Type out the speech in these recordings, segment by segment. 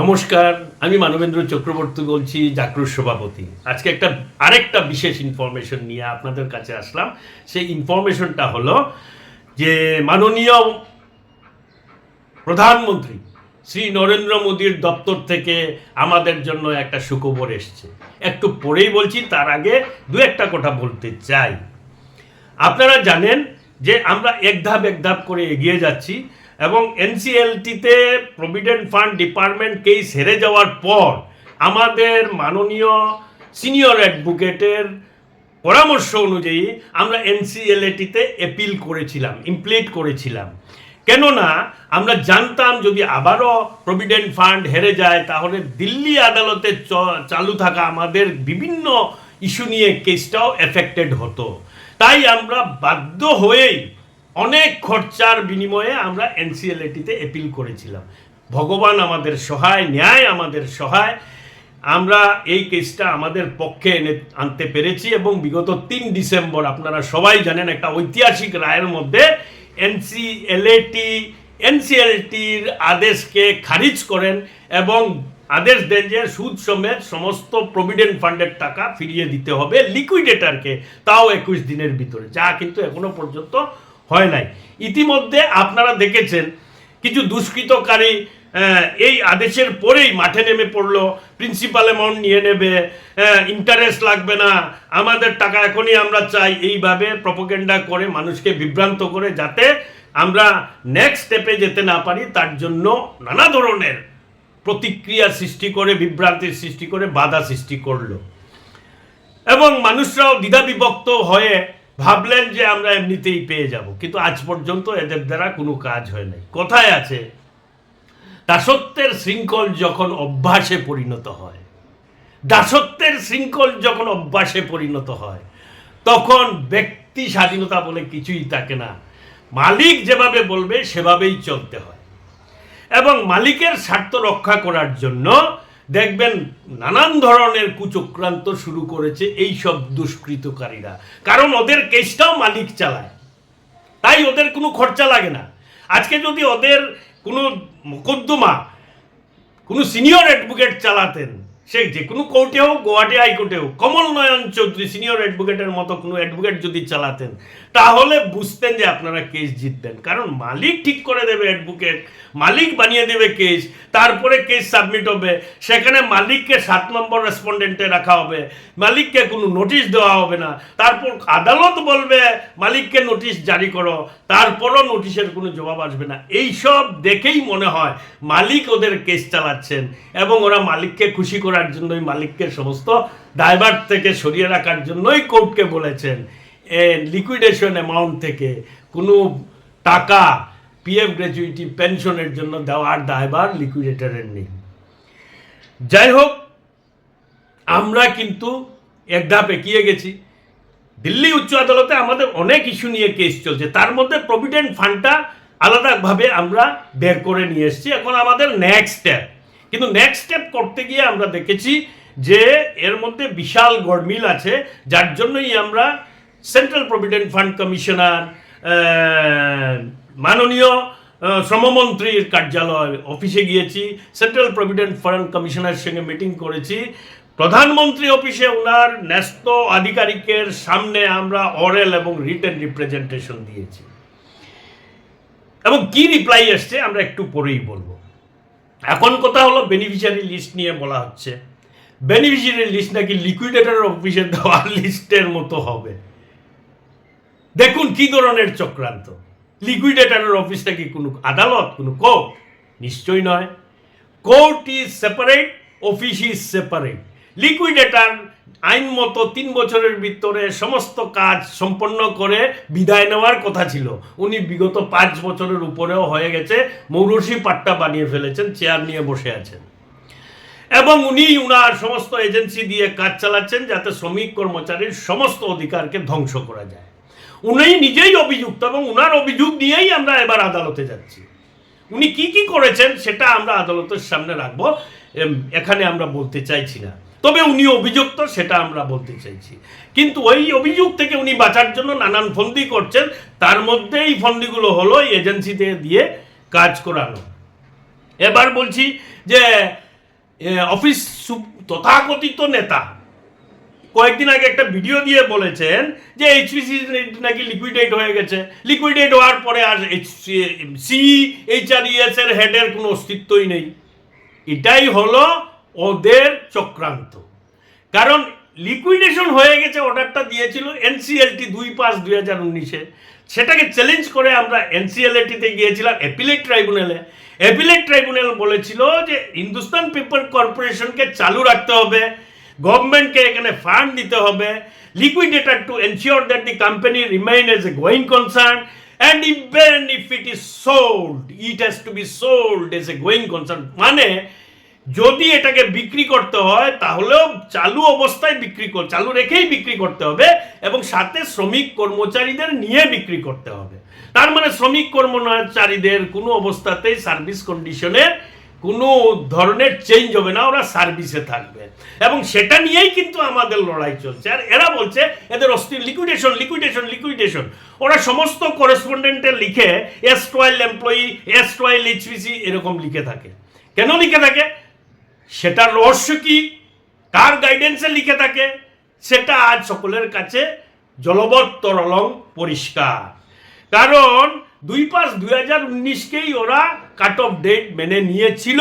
নমস্কার, আমি মানবেন্দ্র চক্রবর্তী বলছি, জাগ্রত সভাপতি। আজকে একটা, আরেকটা বিশেষ ইনফরমেশন নিয়ে আপনাদের কাছে আসলাম। সেই ইনফরমেশনটা হলো যে মাননীয় প্রধানমন্ত্রী শ্রী নরেন্দ্র মোদীর দপ্তর থেকে আমাদের জন্য একটা সুখবর এসছে। একটু পরেই বলছি, তার আগে দু একটা কথা বলতে চাই। আপনারা জানেন যে আমরা এক ধাপ এক ধাপ করে এগিয়ে যাচ্ছি। এবং এনসিএলটিতে প্রভিডেন্ট ফান্ড ডিপার্টমেন্ট কেস হেরে যাওয়ার পর আমাদের মাননীয় সিনিয়র অ্যাডভোকেটের পরামর্শ অনুযায়ী আমরা এনসিএলএটিতে অ্যাপিল করেছিলাম ইমপ্লিট করেছিলাম। কেননা আমরা জানতাম যদি আবারও প্রভিডেন্ট ফান্ড হেরে যায়, তাহলে দিল্লি আদালতে চালু থাকা আমাদের বিভিন্ন ইস্যু নিয়ে কেসটাও এফেক্টেড হতো। তাই আমরা বাধ্য হয়েই অনেক খরচার বিনিময়ে আমরা এনসিএলএটিতে অ্যাপিল করেছিলাম। ভগবান আমাদের সহায়, ন্যায় আমাদের সহায়। আমরা এই কেসটা আমাদের পক্ষে এনে আনতে পেরেছি এবং বিগত তিন ডিসেম্বর আপনারা সবাই জানেন একটা ঐতিহাসিক রায়ের মধ্যে এনসিএলএটি এনসিএলটির আদেশকে খারিজ করেন এবং আদেশ দেন যে সুদ সমেত সমস্ত প্রভিডেন্ট ফান্ডের টাকা ফিরিয়ে দিতে হবে লিকুইডেটারকে, তাও একুশ দিনের ভিতরে, যা কিন্তু এখনও পর্যন্ত হয় নাই। ইতিমধ্যে আপনারা দেখেছেন, কিছু দুষ্কৃতকারী এই আদেশের পরেই মাঠে নেমে পড়ল। প্রিন্সিপাল অ্যামাউন্ট নিয়ে নেবে ইন্টারেস্ট লাগবে না, আমাদের টাকা এখনই আমরা চাই। এইভাবে প্রপোগেন্ডা করে মানুষকে বিভ্রান্ত করে যাতে আমরা নেক্সট স্টেপে যেতে না পারি, তার জন্য নানা ধরনের প্রতিক্রিয়া সৃষ্টি করে, বিভ্রান্তির সৃষ্টি করে বাধা সৃষ্টি করল। এবং মানুষরাও দ্বিধাবিভক্ত হয়ে ভাবলেন যে আমরা এমনিতেই পেয়ে যাব, কিন্তু আজ পর্যন্ত এদের দ্বারা কোনো কাজ হয় নাই। কোথায় আছে, দাসত্বের শৃঙ্খল যখন অভ্যাসে পরিণত হয়, দাসত্বের শৃঙ্খল যখন অভ্যাসে পরিণত হয়, তখন ব্যক্তি স্বাধীনতা বলে কিছুই থাকে না। মালিক যেভাবে বলবে, সেভাবেই চলতে হয়। এবং মালিকের স্বার্থ রক্ষা করার জন্য দেখবেন নানান ধরনের কুচক্রান্ত শুরু করেছে এই সব দুষ্কৃতকারীরা। কারণ ওদের কেসটাও মালিক চালায়। তাই ওদের কোনো খরচা লাগে না। আজকে যদি ওদের কোনো মোকদ্দমা, কোনো সিনিয়র অ্যাডভোকেট চালাতেন সে যে কোনো কোর্টে হোক, গুয়াহাটি হাইকোর্টে হোক কমল নয়ন চৌধুরী, সিনিয়র অ্যাডভোকেটের মতো কোনো অ্যাডভোকেট যদি চালাতেন, তাহলে বুঝতেন যে আপনারা কেস জিতবেন। কারণ মালিক ঠিক করে দেবে অ্যাডভোকেট, মালিক বানিয়ে দেবে কেস, তারপরে কেস সাবমিট হবে। সেখানে মালিককে সাত নম্বর রেসপন্ডেন্টে রাখা হবে, মালিককে কোনো নোটিশ দেওয়া হবে না। তারপর আদালত বলবে, মালিককে নোটিশ জারি করো, তারপরও নোটিশের কোনো জবাব আসবে না। এই সব দেখেই মনে হয় মালিক ওদের কেস চালাচ্ছেন এবং ওরা মালিককে খুশি করার জন্যই মালিককে সমস্ত দায়ভার থেকে সরিয়ে রাখার জন্যই কোর্টকে বলেছেন। লিকুইডেশন অ্যামাউন্ট থেকে কোনো টাকা পিএফ গ্র্যাচুইটি পেনশনের জন্য দেওয়ার দায়ভার লিকুইডেটরের নেই। যাই হোক, আমরা কিন্তু এক ধাপ এগিয়ে গেছি। দিল্লি উচ্চ আদালতে আমাদের অনেক ইস্যু নিয়ে কেস চলছে। তার মধ্যে প্রভিডেন্ট ফান্ডটা আলাদাভাবে আমরা বের করে নিয়ে এসেছি। এখন আমাদের নেক্সট স্টেপ কিন্তু নেক্সট স্টেপ করতে গিয়ে আমরা দেখেছি যে এর মধ্যে বিশাল গড়মিল আছে, যার জন্যই আমরা সেন্ট্রাল প্রভিডেন্ট ফান্ড কমিশনার মাননীয় শ্রমমন্ত্রীর কার্যালয় অফিসে গিয়েছি সেন্ট্রাল প্রভিডেন্ট ফান্ড কমিশনারের সঙ্গে মিটিং করেছি। প্রধানমন্ত্রী অফিসে ওনার ন্যস্ত আধিকারিকের সামনে আমরা অরেল এবং রিটেন রিপ্রেজেন্টেশন দিয়েছি। এবং কি রিপ্লাই এসছে আমরা একটু পরেই বলব। এখন কথা হলো বেনিফিশিয়ারি লিস্ট নিয়ে বলা হচ্ছে। বেনিফিশিয়ারি লিস্ট নাকি লিকুইডেটর অফিসে দেওয়া লিস্টের মতো হবে। দেখুন কি ধরনের চক্রান্ত। লিকুইডেটারের অফিস নাকি কোনো আদালত, কোনো কোর্ট নিশ্চয়ই নয়। Court is separate office is separate liquidator আইন মতো তিন বছরের ভিতরে সমস্ত কাজ সম্পন্ন করে বিদায় নেওয়ার কথা ছিল। উনি বিগত পাঁচ বছরের উপরেও হয়ে গেছে, মৌরসি পাট্টা বানিয়ে ফেলেছেন, চেয়ার নিয়ে বসে আছেন। এবং উনি উনার সমস্ত এজেন্সি দিয়ে কাজ চালাচ্ছেন যাতে শ্রমিক কর্মচারীর সমস্ত অধিকারকে ধ্বংস করা যায়। উনি নিজেই অভিযুক্ত এবং উনার অভিযোগ নিয়েই আমরা এবার আদালতে যাচ্ছি। উনি কি কি করেছেন সেটা আমরা আদালতের সামনে রাখব এখানে আমরা বলতে চাইছি না। তবে উনি অভিযুক্ত, সেটা আমরা বলতে চাইছি। কিন্তু ওই অভিযোগ থেকে উনি বাঁচার জন্য নানান ফন্দি করছেন, তার মধ্যে এই ফন্দিগুলো হলো এজেন্সিতে দিয়ে কাজ করানো। এবার বলছি যে অফিস তথাকথিত নেতা কয়েকদিন আগে একটা ভিডিও দিয়ে বলেছেন যে এইচপিসি নাকি লিকুইডেট হয়ে গেছে। লিকুইডেট হওয়ার পরে আর সি এইচআরইএস এর হেডের কোনো অস্তিত্বই নেই। এটাই হলো ওদের চক্রান্ত। কারণ লিকুইডেশন হয়ে গেছে অর্ডারটা দিয়েছিল এনসিএলটি দুই পাঁচ দুই হাজার উনিশে। সেটাকে চ্যালেঞ্জ করে আমরা এনসিএলটিতে গিয়েছিলাম অ্যাপিলেট ট্রাইব্যুনালে অ্যাপিলেট ট্রাইব্যুনাল বলেছিল যে, হিন্দুস্তান পেপার কর্পোরেশনকে চালু রাখতে হবে। গভর্নমেন্টকে এখানে ফান্ড দিতে হবে। Liquidator to ensure that the company remain as a going concern and even if it is sold it has to be sold as a going concern মানে যদি এটাকে বিক্রি করতে হয়, তাহলেও চালু অবস্থায় বিক্রি কর, চালু রেখেই বিক্রি করতে হবে এবং সাথে শ্রমিক কর্মচারীদের নিয়ে বিক্রি করতে হবে। তার মানে শ্রমিক কর্মচারীদের কোনো অবস্থাতেই সার্ভিস কন্ডিশনের কোনো ধরনের চেঞ্জ হবে না, ওরা সার্ভিসে থাকবে। এবং সেটা নিয়েই কিন্তু আমাদের লড়াই চলছে। আর এরা বলছে, এদের অস্থির লিকুইডেশন লিকুইডেশন লিকুইডেশন ওরা সমস্ত করেসপন্ডেন্টে লিখে S twelve employee S twelve HPC এরকম লিখে থাকে। কেন লিখে থাকে? সেটার রহস্য কি? কার গাইডেন্সে লিখে থাকে? সেটা আজ সকলের কাছে জলবৎ তরলং পরিষ্কার। কারণ দুই পাঁচ দুই হাজার উনিশকেই ওরা কাট অফ ডেট মেনে নিয়েছিল,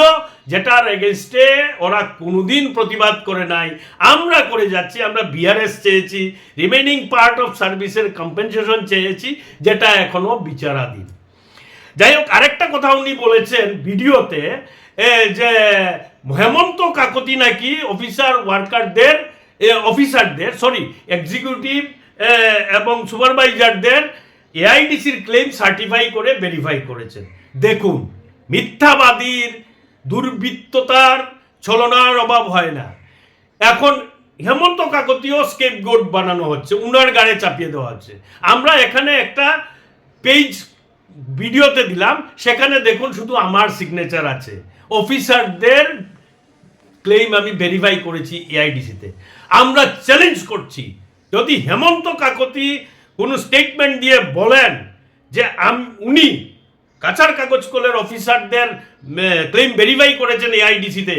যেটার এগেনস্টে ওরা কোনোদিন প্রতিবাদ করে নাই। আমরা করে যাচ্ছি, আমরা বিআরএস চেয়েছি রিমেনিং পার্ট অফ সার্ভিসের কম্পেনসেশন চেয়েছি, যেটা এখনও বিচারাধীন। যাই হোক, আরেকটা কথা উনি বলেছেন ভিডিওতে যে হেমন্ত কাকতি নাকি অফিসার ওয়ার্কারদের অফিসারদের সরি এক্সিকিউটিভ এবং সুপারভাইজারদের এআইডিসির ক্লেম সার্টিফাই করে ভেরিফাই করেছেন। দেখুন, মিথ্যাবাদীর দুর্বৃত্ততার ছলনার অভাব হয় না। এখন হেমন্ত কাকতীয় স্কেপ গোট বানানো হচ্ছে, উনার গাড়ে চাপিয়ে দেওয়া হচ্ছে। আমরা এখানে একটা পেজ ভিডিওতে দিলাম, সেখানে দেখুন শুধু আমার সিগনেচার আছে। অফিসারদের ক্লেম আমি ভেরিফাই করেছি এআইডিসিতে আমরা চ্যালেঞ্জ করছি, যদি হেমন্ত কাকতি কোনো স্টেটমেন্ট দিয়ে বলেন যে আম, উনি কাছার কাগজ কলের অফিসারদের ক্লেম ভেরিফাই করেছেন এআইডিসিতে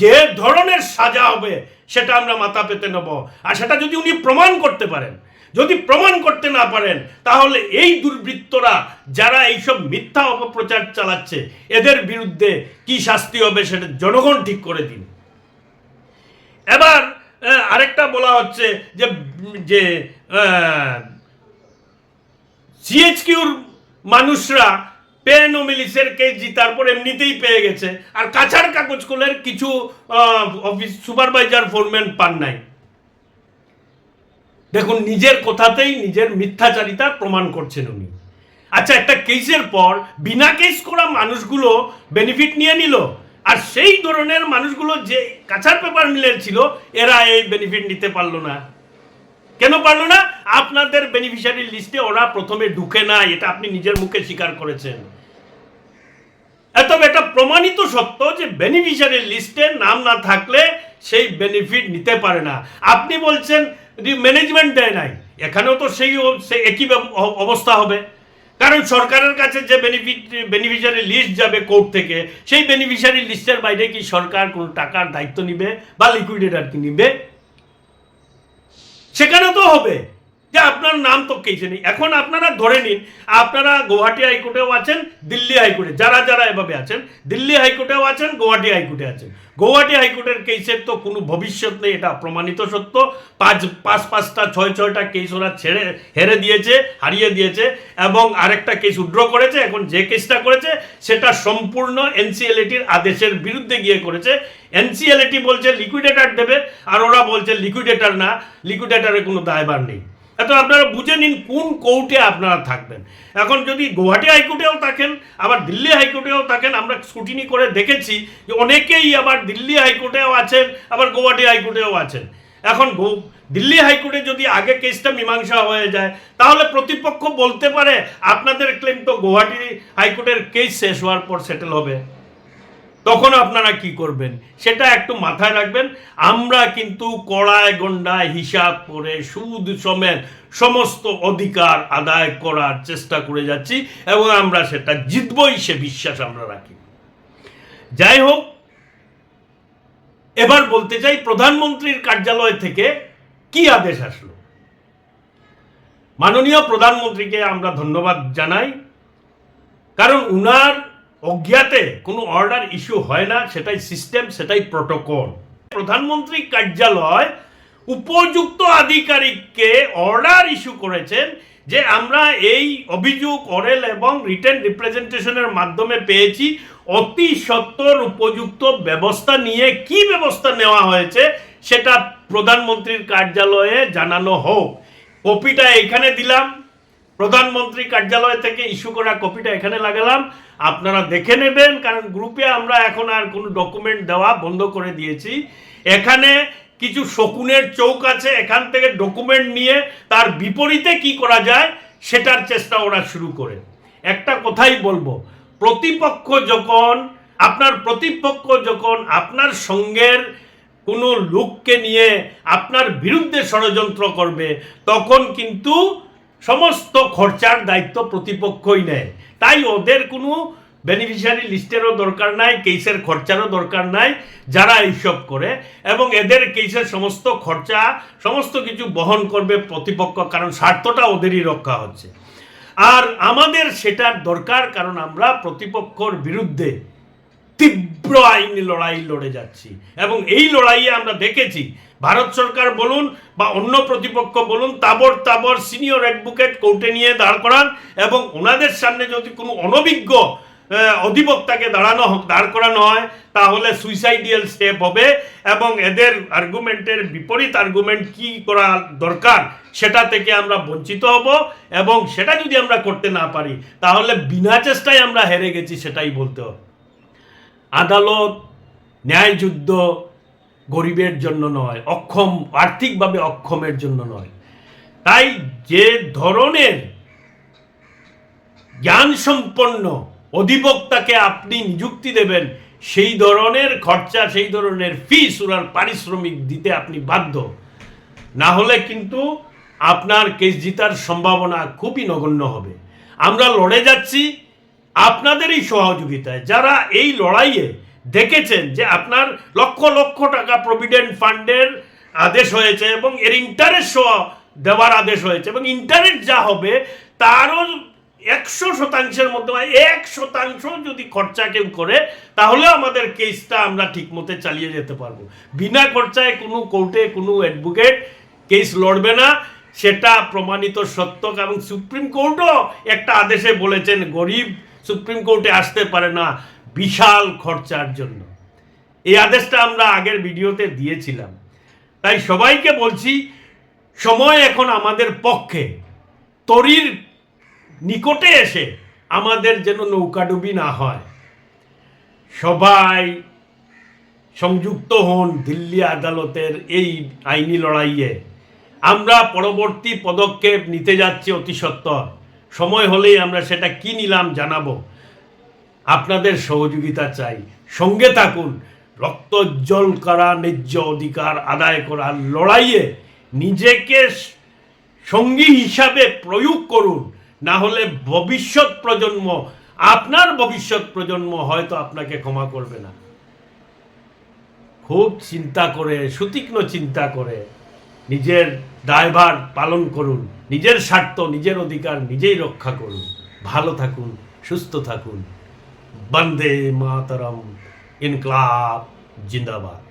যে ধরনের সাজা হবে সেটা আমরা মাথা পেতে নেব। আর সেটা যদি উনি প্রমাণ করতে পারেন, যদি প্রমাণ করতে না পারেন, তাহলে এই দুর্বৃত্তরা যারা এইসব মিথ্যা অপপ্রচার চালাচ্ছে, এদের বিরুদ্ধে কি শাস্তি হবে সেটা জনগণ ঠিক করে দিন। এবার আরেকটা বলা হচ্ছে যে যে সিএইচকিউর মানুষরা পেন ও মিলিসের কেস জিতার পর এমনিতেই পেয়ে গেছে। আর কাছার কাগজ কলের কিছু অফিস সুপারভাইজার ফোরম্যান পান নাই। দেখুন, নিজের কথাতেই নিজের মিথ্যাচারিতা প্রমাণ করছেন উনি। আচ্ছা একটা কেসের পর বিনা কেস করা মানুষগুলো বেনিফিট নিয়ে নিল। আর সেই ধরনের মানুষগুলো যে কাছার পেপার মিলের ছিল, এরা এই বেনিফিট নিতে পারল না। কেন পারল না? আপনাদের বেনিফিশিয়ারি লিস্টে ওরা প্রথমে ঢুকে না এটা আপনি নিজের মুখে স্বীকার করেছেন। তবে এটা প্রমাণিত সত্য যে বেনিফিশিয়ারি লিস্টে নাম না থাকলে সেই বেনিফিট নিতে পারে না। আপনি বলছেন ম্যানেজমেন্ট দেয় নাই, এখানেও তো সেই একই অবস্থা হবে। কারণ সরকারের কাছে যে বেনিফিট বেনিফিশিয়ারি লিস্ট যাবে কোর্ট থেকে, সেই বেনিফিশিয়ারি লিস্টের বাইরে কি সরকার কোনো টাকার দায়িত্ব নিবে বা লিকুইডেটার কি নিবে? সেখানে তো হবে। যে আপনার নাম তো কেছে নেই এখন আপনারা ধরে নিন, আপনারা গুয়াহাটি হাইকোর্টেও আছেন, দিল্লি হাইকোর্টে, যারা যারা এভাবে আছেন, দিল্লি হাইকোর্টেও আছেন, গুয়াহাটি হাইকোর্টে আছেন। গুয়াহাটি হাইকোর্টের কেসের তো কোনো ভবিষ্যৎ নেই, এটা প্রমাণিত সত্য। পাঁচ পাঁচ, পাঁচটা, ছয়, ছয়টা কেস ওরা ছেড়ে, হেরে দিয়েছে, হারিয়ে দিয়েছে, এবং আরেকটা কেস উড্র করেছে, এখন যে কেসটা করেছে, সেটা সম্পূর্ণ এনসিএলএটির আদেশের বিরুদ্ধে গিয়ে করেছে। এনসিএলএটি বলছে লিকুইডেটার দেবে, আর ওরা বলছে লিকুইডেটার না লিকুইডেটারের কোনো দায়বার নেই। এত আপনারা বুঝে নিন কোন কোর্টে আপনারা থাকবেন। এখন যদি গুয়াহাটি হাইকোর্টেও থাকেন, আবার দিল্লি হাইকোর্টেও থাকেন, আমরা স্কুটিনি করে দেখেছি যে অনেকেই আবার দিল্লি হাইকোর্টেও আছেন, আবার গুয়াহাটি হাইকোর্টেও আছেন। এখন দিল্লি হাইকোর্টে যদি আগে কেসটা মীমাংসা হয়ে যায়, তাহলে প্রতিপক্ষ বলতে পারে, আপনাদের ক্লেম তো গুয়াহাটি হাইকোর্টের কেস শেষ হওয়ার পর সেটেল হবে। তখন আপনারা কি করবেন? সেটা একটু মাথায় রাখবেন। আমরা কিন্তু কড়ায় গন্ডায় হিসাব করে সুদ সমেত সমস্ত অধিকার আদায় করার চেষ্টা করে যাচ্ছি এবং আমরা সেটা জিতবই সে বিশ্বাস আমরা রাখি। যাই হোক, এবার বলতে চাই প্রধানমন্ত্রীর কার্যালয় থেকে কি আদেশ আসলো? মাননীয় প্রধানমন্ত্রীকে আমরা ধন্যবাদ জানাই, কারণ উনার অজ্ঞাতে কোনো অর্ডার ইস্যু হয় না, সেটাই সিস্টেম, সেটাই প্রটোকল। প্রধানমন্ত্রী কার্যালয় উপযুক্ত আধিকারিককে অর্ডার ইস্যু করেছেন যে আমরা এই অভিযোগ, অরেল এবং রিটেন রিপ্রেজেন্টেশনের মাধ্যমে পেয়েছি, অতি সত্বর উপযুক্ত ব্যবস্থা নিয়ে কি ব্যবস্থা নেওয়া হয়েছে সেটা প্রধানমন্ত্রীর কার্যালয়ে জানানো হোক। কপিটা এখানে দিলাম। প্রধানমন্ত্রী কার্যালয় থেকে ইস্যু করা কপিটা এখানে লাগালাম। আপনারা দেখে নেবেন, কারণ গ্রুপে আমরা এখন আর কোনো ডকুমেন্ট দেওয়া বন্ধ করে দিয়েছি। এখানে কিছু শকুনের চৌক আছে, এখান থেকে ডকুমেন্ট নিয়ে তার বিপরীতে কি করা যায় সেটার চেষ্টা ওরা শুরু করে। একটা কথাই বলব, প্রতিপক্ষ যখন, আপনার প্রতিপক্ষ যখন আপনার সঙ্গের কোনো লোককে নিয়ে আপনার বিরুদ্ধে ষড়যন্ত্র করবে, তখন কিন্তু সমস্ত খরচার দায়িত্ব প্রতিপক্ষই নেয়। তাই ওদের কোনো বেনিফিশিয়ারি লিস্টেরও দরকার নাই কেসের খরচারও দরকার নাই, যারা এইসব করে। এবং এদের কেসের সমস্ত খরচা, সমস্ত কিছু বহন করবে প্রতিপক্ষ, কারণ স্বার্থটা ওদেরই রক্ষা হচ্ছে। আর আমাদের সেটার দরকার, কারণ আমরা প্রতিপক্ষর বিরুদ্ধে তীব্র আইনি লড়াই লড়ে যাচ্ছি। এবং এই লড়াইয়ে আমরা দেখেছি, ভারত সরকার বলুন বা অন্য প্রতিপক্ষ বলুন তাবর তাবর সিনিয়র অ্যাডভোকেট কোর্টে নিয়ে দাঁড় করান এবং ওনাদের সামনে যদি কোনো অনভিজ্ঞ অধিবক্তাকে দাঁড়ানো দাঁড় করানো হয়, তাহলে সুইসাইডিয়াল স্টেপ হবে এবং এদের আর্গুমেন্টের বিপরীত আর্গুমেন্ট কি করা দরকার, সেটা থেকে আমরা বঞ্চিত হব এবং সেটা যদি আমরা করতে না পারি, তাহলে বিনা চেষ্টায় আমরা হেরে গেছি, সেটাই বলতে হবে। আদালত ন্যায়যুদ্ধ গরিবের জন্য নয়, অক্ষম, আর্থিকভাবে অক্ষমের জন্য নয়। তাই যে ধরনের জ্ঞান সম্পন্ন অধিবক্তাকে আপনি নিযুক্তি দেবেন, সেই ধরনের খরচা, সেই ধরনের ফিস ওনার পারিশ্রমিক দিতে আপনি বাধ্য। না হলে কিন্তু আপনার কেস জিতার সম্ভাবনা খুবই নগণ্য হবে। আমরা লড়ে যাচ্ছি আপনাদেরই সহযোগিতায় যারা এই লড়াইয়ে দেখেছেন যে আপনার লক্ষ লক্ষ টাকা প্রভিডেন্ট ফান্ডের আদেশ হয়েছে এবং এর ইন্টারেস্ট সহ দেওয়ার আদেশ হয়েছে এবং ইন্টারেস্ট যা হবে তারও একশো শতাংশের মধ্যে এক শতাংশ যদি খরচা কেউ করে তাহলে আমাদের কেসটা আমরা ঠিকমতো চালিয়ে যেতে পারব। বিনা খরচায় কোনো কোর্টে কোনো অ্যাডভোকেট কেস লড়বে না। সেটা প্রমাণিত সত্য এবং সুপ্রিম কোর্টও একটা আদেশে বলেছেন, গরিব সুপ্রিম কোর্টে আসতে পারে না বিশাল খরচার জন্য। এই আদেশটা আমরা আগের ভিডিওতে দিয়েছিলাম। তাই সবাইকে বলছি, সময় এখন আমাদের পক্ষে। তরির নিকটে এসে আমাদের যেন নৌকাডুবি না হয়। সবাই সংযুক্ত হন দিল্লি আদালতের এই আইনি লড়াইয়ে। আমরা পরবর্তী পদক্ষেপ নিতে যাচ্ছি অতি সত্বর। সময় হলেই আমরা সেটা কি নিলাম জানাব। আপনাদের সহযোগিতা চাই। সঙ্গে থাকুন। রক্তজ্জ্বল করা ন্যায্য অধিকার আদায় করার লড়াইয়ে নিজেকে সঙ্গী হিসাবে প্রয়োগ করুন। না হলে ভবিষ্যৎ প্রজন্ম, আপনার ভবিষ্যৎ প্রজন্ম হয়তো আপনাকে ক্ষমা করবে না। খুব চিন্তা করে, সুতীক্ষ্ণ চিন্তা করে নিজের দায়ভার পালন করুন, নিজের স্বার্থ, নিজের অধিকার নিজেই রক্ষা করুন। ভালো থাকুন, সুস্থ থাকুন। বন্দে মাতরম, ইনকলাব, জিন্দাবাদ।